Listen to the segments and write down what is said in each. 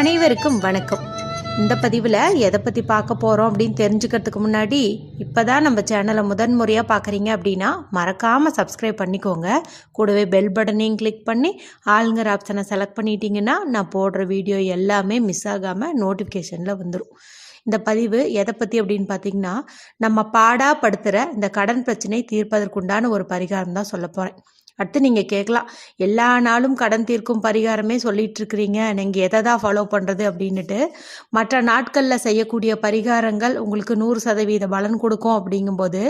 அனைவருக்கும் வணக்கம். இந்த பதிவில் எதை பற்றி பார்க்க போகிறோம் அப்படின்னு தெரிஞ்சுக்கிறதுக்கு முன்னாடி இப்போ தான் நம்ம சேனலை முதன் முறையாக பார்க்குறீங்க அப்படின்னா மறக்காமல் சப்ஸ்கிரைப் பண்ணிக்கோங்க. கூடவே பெல் பட்டனையும் கிளிக் பண்ணி ஆளுங்கிற ஆப்ஷனை செலக்ட் பண்ணிட்டீங்கன்னா நான் போடுற வீடியோ எல்லாமே மிஸ் ஆகாமல் நோட்டிஃபிகேஷனில் வந்துடும் இந்த பதிவு எதை பற்றி அப்படின்னு பார்த்தீங்கன்னா நம்ம பாடாப்படுத்துகிற இந்த கடன் பிரச்சனை தீர்ப்பதற்குண்டான ஒரு பரிகாரம் தான் சொல்ல போகிறேன் அடுத்து நீங்கள் கேட்கலாம். எல்லா நாளும் கடன் தீர்க்கும் பரிகாரமே சொல்லிட்டு இருக்கிறீங்க நீங்கள் எதை தான் ஃபாலோ பண்ணுறது அப்படின்னுட்டு மற்ற நாட்களில் செய்யக்கூடிய பரிகாரங்கள் உங்களுக்கு நூறு சதவீத பலன் கொடுக்கும் அப்படிங்கும்போது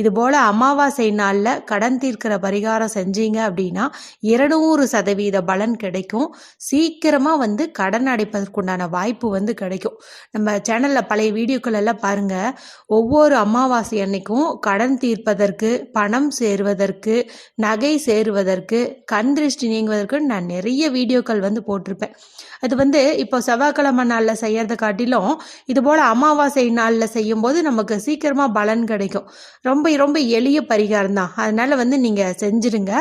இது போல் அமாவாசை நாளில் கடன் தீர்க்கிற பரிகாரம் செஞ்சீங்க அப்படின்னா இருநூறு சதவீத பலன் கிடைக்கும். சீக்கிரமாக வந்து கடன் அடைப்பதற்குண்டான வாய்ப்பு வந்து கிடைக்கும். நம்ம சேனலில் பழைய வீடியோக்கள் எல்லாம் பாருங்கள் ஒவ்வொரு அமாவாசை அன்னைக்கும் கடன் தீர்ப்பதற்கு பணம் சேருவதற்கு நகை சேருவதற்கு கண் திருஷ்டி நீங்குவதற்கு நான் நிறைய வீடியோக்கள் வந்து போட்டிருப்பேன். அது வந்து இப்போ செவ்வாய்க்கிழமை நாளில் செய்யறதை காட்டிலும் இது போல் அமாவாசை நாளில் செய்யும்போது நமக்கு சீக்கிரமாக பலன் கிடைக்கும். ரொம்ப ரொம்ப எளிய பரிகாரம் தான் அதனால் வந்து நீங்கள் செஞ்சிடுங்க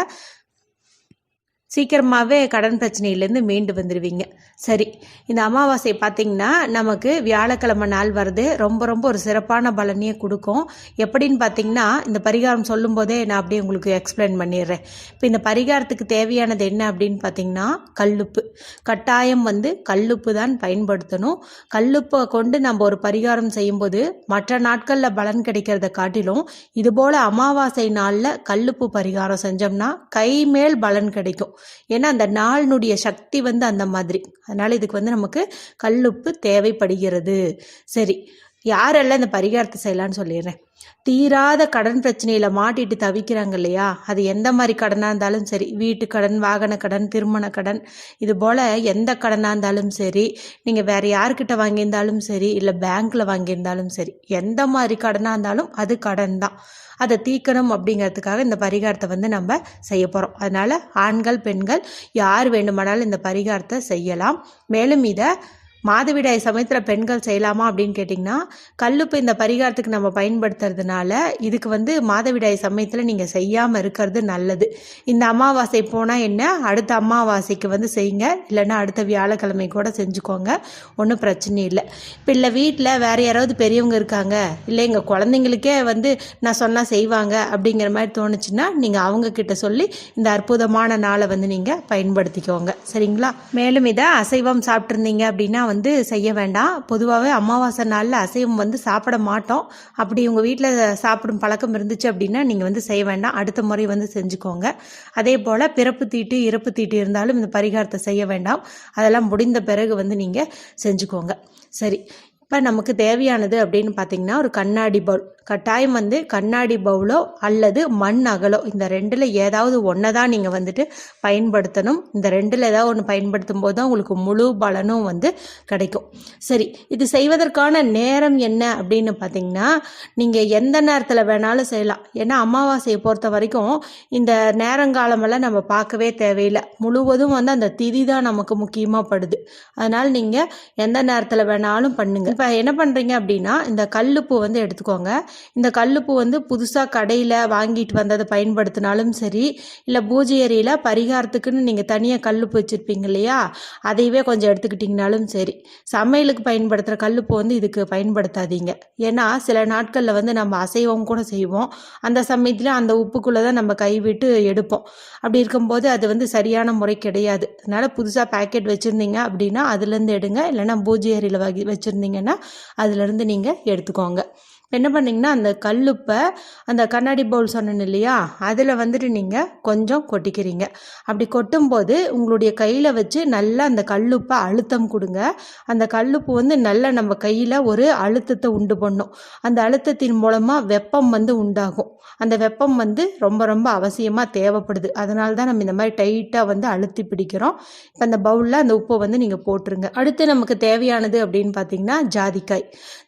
சீக்கிரமாகவே கடன் பிரச்சனையிலேருந்து மீண்டு வந்துடுவீங்க சரி இந்த அமாவாசை பார்த்திங்கன்னா நமக்கு வியாழக்கிழமை நாள் வருது ரொம்ப ரொம்ப ஒரு சிறப்பான பலனையே கொடுக்கும். எப்படின்னு பார்த்தீங்கன்னா இந்த பரிகாரம் சொல்லும்போதே நான் அப்படியே உங்களுக்கு எக்ஸ்பிளைன் பண்ணிடுறேன். இப்போ இந்த பரிகாரத்துக்கு தேவையானது என்ன அப்படின்னு பார்த்தீங்கன்னா கல்லுப்பு. கட்டாயம் வந்து கல்லுப்பு தான் பயன்படுத்தணும். கல்லுப்பை கொண்டு நம்ம ஒரு பரிகாரம் செய்யும்போது மற்ற நாட்களில் பலன் கிடைக்கிறத காட்டிலும் இதுபோல் அமாவாசை நாளில் கல்லுப்பு பரிகாரம் செஞ்சோம்னா கை மேல் பலன் கிடைக்கும். ஏன்னா அந்த நாளினுடைய சக்தி வந்து அந்த மாதிரி. அதனால் இதுக்கு வந்து நமக்கு கல்லுப்பு தேவைப்படுகிறது. சரி. யாரெல்லாம் இந்த பரிகாரத்தை செய்யலான்னு சொல்லிடுறேன். தீராத கடன் பிரச்சனையில் மாட்டிட்டு தவிக்கிறாங்க இல்லையா? அது எந்த மாதிரி கடனாக இருந்தாலும் சரி வீட்டு கடன் வாகன கடன் திருமண கடன் இது போல் எந்த கடனாக இருந்தாலும் சரி நீங்கள் வேறு யார்கிட்ட வாங்கியிருந்தாலும் சரி இல்லை பேங்க்கில் வாங்கியிருந்தாலும் சரி எந்த மாதிரி கடனாக இருந்தாலும் அது கடன் தான். அதை தீக்கணும் அப்படிங்கிறதுக்காக இந்த பரிகாரத்தை வந்து நம்ம செய்ய போகிறோம் அதனால் ஆண்கள் பெண்கள் யார் வேண்டுமானாலும் இந்த பரிகாரத்தை செய்யலாம். மேலும் இதை மாதவிடாய் சமயத்தில் பெண்கள் செய்யலாமா அப்படின்னு கேட்டிங்கன்னா கல்லுப்பு இந்த பரிகாரத்துக்கு நம்ம பயன்படுத்துறதுனால இதுக்கு வந்து மாதவிடாய் சமயத்தில் நீங்கள் செய்யாமல் இருக்கிறது நல்லது. இந்த அமாவாசை போனால் என்ன அடுத்த அமாவாசைக்கு வந்து செய்யுங்க. இல்லைன்னா அடுத்த வியாழக்கிழமை கூட செஞ்சுக்கோங்க. ஒன்றும் பிரச்சனை இல்லை. இப்போ இல்லை வீட்டில் வேறு யாராவது பெரியவங்க இருக்காங்க இல்லை எங்கள் குழந்தைங்களுக்கே வந்து நான் சொன்னால் செய்வாங்க அப்படிங்கிற மாதிரி தோணுச்சுன்னா நீங்கள் அவங்கக்கிட்ட சொல்லி இந்த அற்புதமான நாளை வந்து நீங்கள் பயன்படுத்திக்கோங்க. சரிங்களா? மேலும் இதை அசைவம் சாப்பிட்ருந்தீங்க அப்படின்னா வந்து வந்து செய்ய வேண்டாம். பொதுவாகவே அமாவாசை நாளில் அசைவம் வந்து சாப்பிட மாட்டோம். அப்படி உங்கள் வீட்டில் சாப்பிடும் பழக்கம் இருந்துச்சு அப்படின்னா நீங்கள் வந்து செய்ய வேண்டாம். அடுத்த முறை வந்து செஞ்சுக்கோங்க. அதே போல் பிறப்பு தீட்டு இறப்பு தீட்டு இருந்தாலும் இந்த பரிகாரத்தை செய்ய வேண்டாம். அதெல்லாம் முடிந்த பிறகு வந்து நீங்கள் செஞ்சுக்கோங்க. சரி. இப்போ நமக்கு தேவையானது அப்படின்னு பார்த்தீங்கன்னா ஒரு கண்ணாடி பவுல். கட்டாயம் வந்து கண்ணாடி பவுலோ அல்லது மண் அகலோ இந்த ரெண்டில் ஏதாவது ஒன்றை தான் நீங்கள் வந்துட்டு பயன்படுத்தணும். இந்த ரெண்டில் ஏதாவது ஒன்று பயன்படுத்தும் போது தான் உங்களுக்கு முழு பலனும் வந்து கிடைக்கும். சரி இது செய்வதற்கான நேரம் என்ன அப்படின்னு பார்த்தீங்கன்னா நீங்கள் எந்த நேரத்தில் வேணாலும் செய்யலாம். ஏன்னா அமாவாசையை பொறுத்த வரைக்கும் இந்த நேரங்காலமெல்லாம் நம்ம பார்க்கவே தேவையில்லை. முழுவதும் வந்து அந்த திதி தான் நமக்கு முக்கியமாக படுது. அதனால் நீங்கள் எந்த நேரத்தில் வேணாலும் பண்ணுங்கள் இப்போ என்ன பண்ணுறீங்க அப்படின்னா இந்த கல்லுப்பு வந்து எடுத்துக்கோங்க. இந்த கல்லுப்பு வந்து புதுசாக கடையில் வாங்கிட்டு வந்ததை பயன்படுத்தினாலும் சரி இல்லை பூஜை அறையில் பரிகாரத்துக்குன்னு நீங்கள் தனியாக கல்லுப்பு வச்சுருப்பீங்க இல்லையா? அதையவே கொஞ்சம் எடுத்துக்கிட்டிங்கனாலும் சரி சமையலுக்கு பயன்படுத்துகிற கல்லுப்பு வந்து இதுக்கு பயன்படுத்தாதீங்க. ஏன்னா சில நாட்களில் வந்து நம்ம அசைவம் கூட செய்வோம். அந்த சமயத்தில் அந்த உப்புக்குள்ளே தான் நம்ம கைவிட்டு எடுப்போம். அப்படி இருக்கும்போது அது வந்து சரியான முறை கிடையாது. அதனால் புதுசாக பேக்கெட் வச்சுருந்தீங்க அப்படின்னா அதுலேருந்து எடுங்க. இல்லைன்னா பூஜை அறையில் வகி வச்சுருந்தீங்கன்னா அதுலேருந்து நீங்கள் எடுத்துக்கோங்க. என்ன பண்ணிங்கன்னா அந்த கல்லுப்பை அந்த கண்ணாடி பவுல் சொன்னேன் இல்லையா அதில் வந்துட்டு நீங்கள் கொஞ்சம் கொட்டிக்கிறீங்க. அப்படி கொட்டும்போது உங்களுடைய கையில் வச்சு நல்லா அந்த கல்லுப்பை அழுத்தம் கொடுங்க. அந்த கல்லுப்பு வந்து நல்லா நம்ம கையில் ஒரு அழுத்தத்தை உண்டு பண்ணும். அந்த அழுத்தத்தின் மூலமாக வெப்பம் வந்து உண்டாகும். அந்த வெப்பம் வந்து ரொம்ப ரொம்ப அவசியமாக தேவைப்படுது. அதனால தான் நம்ம இந்த மாதிரி டைட்டாக வந்து அழுத்தி பிடிக்கிறோம். இப்போ அந்த பவுலில் அந்த உப்பை வந்து நீங்கள் போட்டுருங்க. அடுத்து நமக்கு தேவையானது அப்படின்னு பார்த்தீங்கன்னா ஜாதிக்காய்.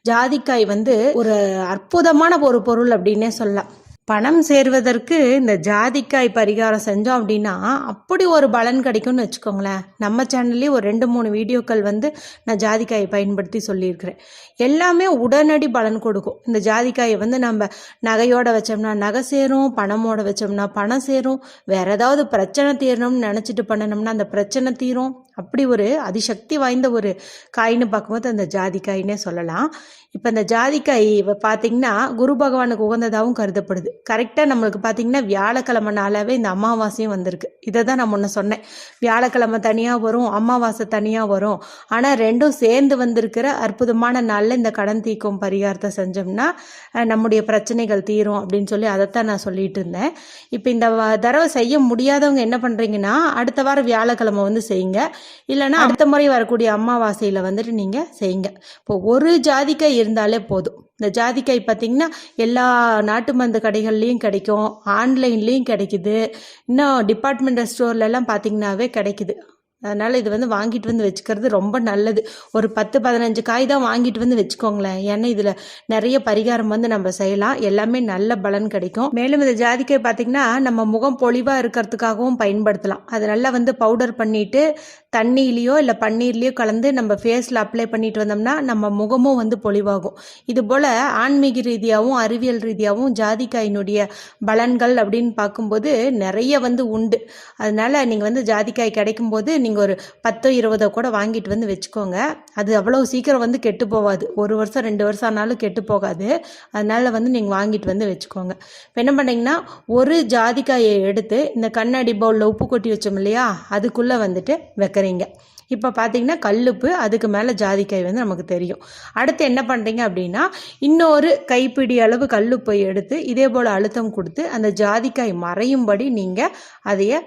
ஜாதிக்காய் வந்து ஒரு அற்புதமான ஒரு பொருள் அப்படின்னே சொல்லலாம். பணம் சேர்வதற்கு இந்த ஜாதிக்காய் பரிகாரம் செஞ்சோம் அப்படின்னா அப்படி ஒரு பலன் கிடைக்கும்னு வச்சுக்கோங்களேன். நம்ம சேனல்லேயே ஒரு ரெண்டு மூணு வீடியோக்கள் வந்து நான் ஜாதிக்காயை பயன்படுத்தி சொல்லியிருக்கிறேன். எல்லாமே உடனடி பலன் கொடுக்கும். இந்த ஜாதிக்காயை வந்து நம்ம நகையோட வச்சோம்னா நகை சேரும் பணமோட வச்சோம்னா பணம் சேரும். வேற ஏதாவது பிரச்சனை தீரணும்னு நினச்சிட்டு பண்ணணும்னா அந்த பிரச்சனை தீரும். அப்படி ஒரு அதிசக்தி வாய்ந்த ஒரு காயின்னு பார்க்கும்போது அந்த ஜாதிக்காயின்னே சொல்லலாம். இப்போ இந்த ஜாதிக்காய் பார்த்தீங்கன்னா குரு பகவானுக்கு உகந்ததாகவும் கருதப்படுது. கரெக்டாக நம்மளுக்கு பார்த்தீங்கன்னா வியாழக்கிழமை நாளாவே இந்த அமாவாசையும் வந்திருக்கு. இதை தான் நான் முன்ன சொன்னேன். வியாழக்கிழமை தனியாக வரும் அமாவாசை தனியாக வரும். ஆனால் ரெண்டும் சேர்ந்து வந்திருக்கிற அற்புதமான நாளில் இந்த கடன் தீக்கும் பரிகாரத்தை செஞ்சோம்னா நம்முடைய பிரச்சனைகள் தீரும் அப்படின்னு சொல்லி அதைத்தான் நான் சொல்லிட்டு இருந்தேன். இப்போ இந்த வ- தடவை செய்ய முடியாதவங்க என்ன பண்ணுறீங்கன்னா அடுத்த வாரம் வியாழக்கிழமை வந்து செய்யுங்க. இல்லைன்னா அடுத்த முறை வரக்கூடிய அமாவாசையில் வந்துட்டு நீங்கள் செய்யுங்க. இப்போ ஒரு ஜாதிக்காய் இருந்தாலே போதும். இந்த ஜாதிக்காய் பார்த்தீங்கன்னா எல்லா நாட்டு மருந்து கடைகள்லேயும் கிடைக்கும். ஆன்லைன்லேயும் கிடைக்குது. இன்னும் டிபார்ட்மெண்டல் ஸ்டோர்லலாம் பார்த்தீங்கன்னாவே கிடைக்குது. அதனால் இது வந்து வாங்கிட்டு வந்து வச்சுக்கிறது ரொம்ப நல்லது. ஒரு பத்து பதினஞ்சு காய் தான் வாங்கிட்டு வந்து வச்சுக்கோங்களேன். ஏன்னா இதில் நிறைய பரிகாரம் வந்து நம்ம செய்யலாம். எல்லாமே நல்ல பலன் கிடைக்கும். மேலும் இந்த ஜாதிக்காய் பார்த்திங்கன்னா நம்ம முகம் பொலிவாக இருக்கிறதுக்காகவும் பயன்படுத்தலாம். அது நல்லா வந்து பவுடர் பண்ணிட்டு தண்ணியிலையோ இல்லை பன்னீர்லேயோ கலந்து நம்ம ஃபேஸில் அப்ளை பண்ணிட்டு வந்தோம்னா நம்ம முகமும் வந்து பொலிவாகும். இது போல் ஆன்மீக ரீதியாகவும் அறிவியல் ரீதியாகவும் ஜாதிக்காயினுடைய பலன்கள் அப்படின்னு பார்க்கும்போது நிறைய வந்து உண்டு. அதனால் நீங்கள் வந்து ஜாதிக்காய் கிடைக்கும்போது நீங்கள் ஒரு பத்தோ இருபதோ கூட வாங்கிட்டு வந்து வச்சுக்கோங்க. அது அவ்வளோ சீக்கிரம் வந்து கெட்டு போகாது ஒரு வருஷம் ரெண்டு வருஷம் ஆனாலும் கெட்டு போகாது. அதனால் வந்து நீங்கள் வாங்கிட்டு வந்து வச்சுக்கோங்க. இப்போ என்ன பண்ணிங்கன்னா ஒரு ஜாதிக்காயை எடுத்து இந்த கண்ணாடி பவுலில் உப்பு கொட்டி வச்சோம் இல்லையா அதுக்குள்ளே வந்துட்டு வைக்கிறீங்க இப்போ பார்த்தீங்கன்னா கல்லுப்பு அதுக்கு மேலே ஜாதிக்காய் வந்து நமக்கு தெரியும். அடுத்து என்ன பண்ணுறீங்க அப்படின்னா இன்னொரு கைப்பிடி அளவு கல்லுப்பை எடுத்து இதே போல் அழுத்தம் கொடுத்து அந்த ஜாதிக்காய் மறையும்படி நீங்கள் அதையே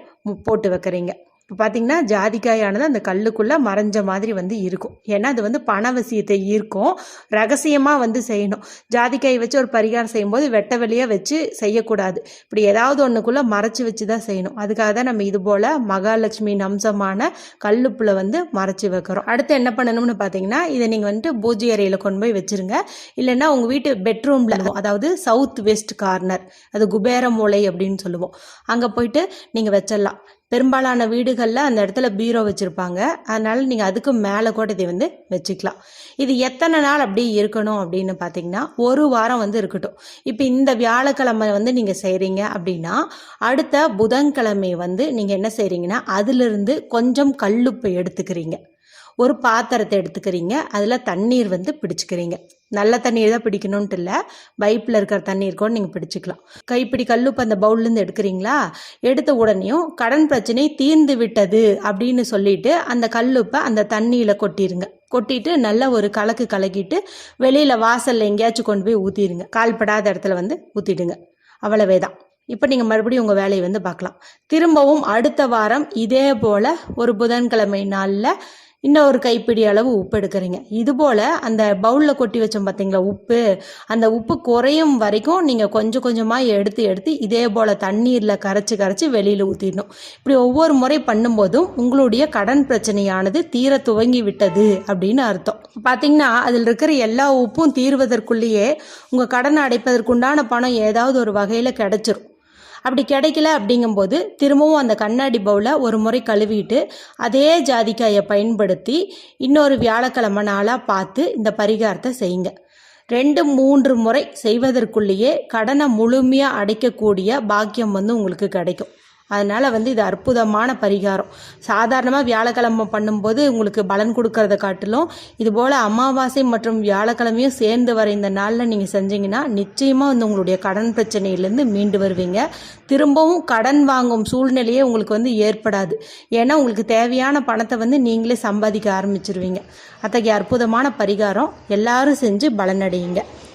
போட்டு வைக்கிறீங்க. இப்போ பார்த்தீங்கன்னா ஜாதிக்காயானது அந்த கல்லுக்குள்ளே மறைஞ்ச மாதிரி வந்து இருக்கும். ஏன்னா அது வந்து பணவசியத்தை ஈர்க்கும். ரகசியமாக வந்து செய்யணும். ஜாதிக்காய் வச்சு ஒரு பரிகாரம் செய்யும்போது வெட்ட வெளியாக வச்சு செய்யக்கூடாது. இப்படி ஏதாவது ஒன்றுக்குள்ளே மறைச்சி வச்சு தான் செய்யணும். அதுக்காக தான் நம்ம இது போல் மகாலட்சுமியின் அம்சமான கல்லுப்புல வந்து மறைச்சி வைக்கிறோம். அடுத்து என்ன பண்ணணும்னு பார்த்தீங்கன்னா இதை நீங்கள் வந்துட்டு பூஜை அறையில் கொண்டு போய் வச்சிருங்க. இல்லைன்னா உங்கள் வீட்டு பெட்ரூமில் அதாவது சவுத் வெஸ்ட் கார்னர். அது குபேர மூலை அப்படின்னு சொல்லுவோம். அங்கே போயிட்டு நீங்கள் வச்சிடலாம். பெரும்பாலான வீடுகளில் அந்த இடத்துல பீரோ வச்சுருப்பாங்க. அதனால் நீங்கள் அதுக்கு மேலே கூட இதை வந்து வச்சுக்கலாம். இது எத்தனை நாள் அப்படி இருக்கணும் அப்படின்னு பார்த்தீங்கன்னா ஒரு வாரம் வந்து இருக்கட்டும். இப்போ இந்த வியாழக்கிழமை வந்து நீங்கள் செய்கிறீங்க அப்படின்னா அடுத்த புதன்கிழமை வந்து நீங்கள் என்ன செய்கிறீங்கன்னா அதிலிருந்து கொஞ்சம் கல்லுப்பு எடுத்துக்கிறீங்க. ஒரு பாத்திரத்தை எடுத்துக்கிறீங்க. அதில் தண்ணீர் வந்து பிடிச்சிக்கிறீங்க. நல்ல தண்ணீர் தான் பிடிக்கணுன்ட்டு இல்லை. பைப்பில் இருக்கிற தண்ணீர் கூட நீங்கள் பிடிச்சிக்கலாம். கைப்பிடி கல்லுப்பு அந்த பவுல்லேருந்து எடுக்கிறீங்களா? எடுத்த உடனேயும் கடன் பிரச்சனை தீர்ந்து விட்டது அப்படின்னு சொல்லிட்டு அந்த கல்லுப்பை அந்த தண்ணியில் கொட்டிடுங்க கொட்டிட்டு நல்ல ஒரு கலக்கு கலக்கிட்டு வெளியில் வாசலில் எங்கேயாச்சும் கொண்டு போய் ஊற்றிடுங்க கால்படாத இடத்துல வந்து ஊற்றிடுங்க அவ்வளவே தான். இப்போ நீங்கள் மறுபடியும் உங்கள் வேலையை வந்து பார்க்கலாம். திரும்பவும் அடுத்த வாரம் இதே போல் ஒரு புதன்கிழமை நாளில் இன்னொரு கைப்பிடி அளவு உப்பு எடுக்கிறீங்க. இது போல் அந்த பவுலில் கொட்டி வச்சோம் பார்த்தீங்களா உப்பு அந்த உப்பு குறையும் வரைக்கும் நீங்கள் கொஞ்சம் கொஞ்சமாக எடுத்து எடுத்து இதே போல் தண்ணீரில் கரைச்சி கரைச்சி வெளியில் ஊற்றிடணும் இப்படி ஒவ்வொரு முறை பண்ணும்போதும் உங்களுடைய கடன் பிரச்சனையானது தீர துவங்கி விட்டது அப்படின்னு அர்த்தம். பார்த்தீங்கன்னா அதில் இருக்கிற எல்லா உப்பும் தீர்வதற்குள்ளேயே உங்கள் கடனை அடைப்பதற்குண்டான பணம் ஏதாவது ஒரு வகையில் கிடச்சிரும். அப்படி கிடைக்கல அப்படிங்கும்போது திரும்பவும் அந்த கண்ணாடி பவுலை ஒரு முறை கழுவிட்டு அதே ஜாதிக்காயை பயன்படுத்தி இன்னொரு வியாழக்கிழமை நாளாக பார்த்து இந்த பரிகாரத்தை செய்யுங்க. ரெண்டு மூன்று முறை செய்வதற்குள்ளேயே கடனை முழுமையாக அடைக்கக்கூடிய பாக்கியம் வந்து உங்களுக்கு கிடைக்கும். அதனால் வந்து இது அற்புதமான பரிகாரம். சாதாரணமாக வியாழக்கிழமை பண்ணும்போது உங்களுக்கு பலன் கொடுக்கறத காட்டிலும் இதுபோல் அமாவாசை மற்றும் வியாழக்கிழமையும் சேர்ந்து வர இந்த நாளில் நீங்கள் செஞ்சீங்கன்னா நிச்சயமாக வந்து உங்களுடைய கடன் பிரச்சனையிலேருந்து மீண்டு வருவீங்க. திரும்பவும் கடன் வாங்கும் சூழ்நிலையே உங்களுக்கு வந்து ஏற்படாது. ஏன்னா உங்களுக்கு தேவையான பணத்தை வந்து நீங்களே சம்பாதிக்க ஆரம்பிச்சிருவீங்க. அத்தகைய அற்புதமான பரிகாரம் எல்லாரும் செஞ்சு பலனடையுங்க.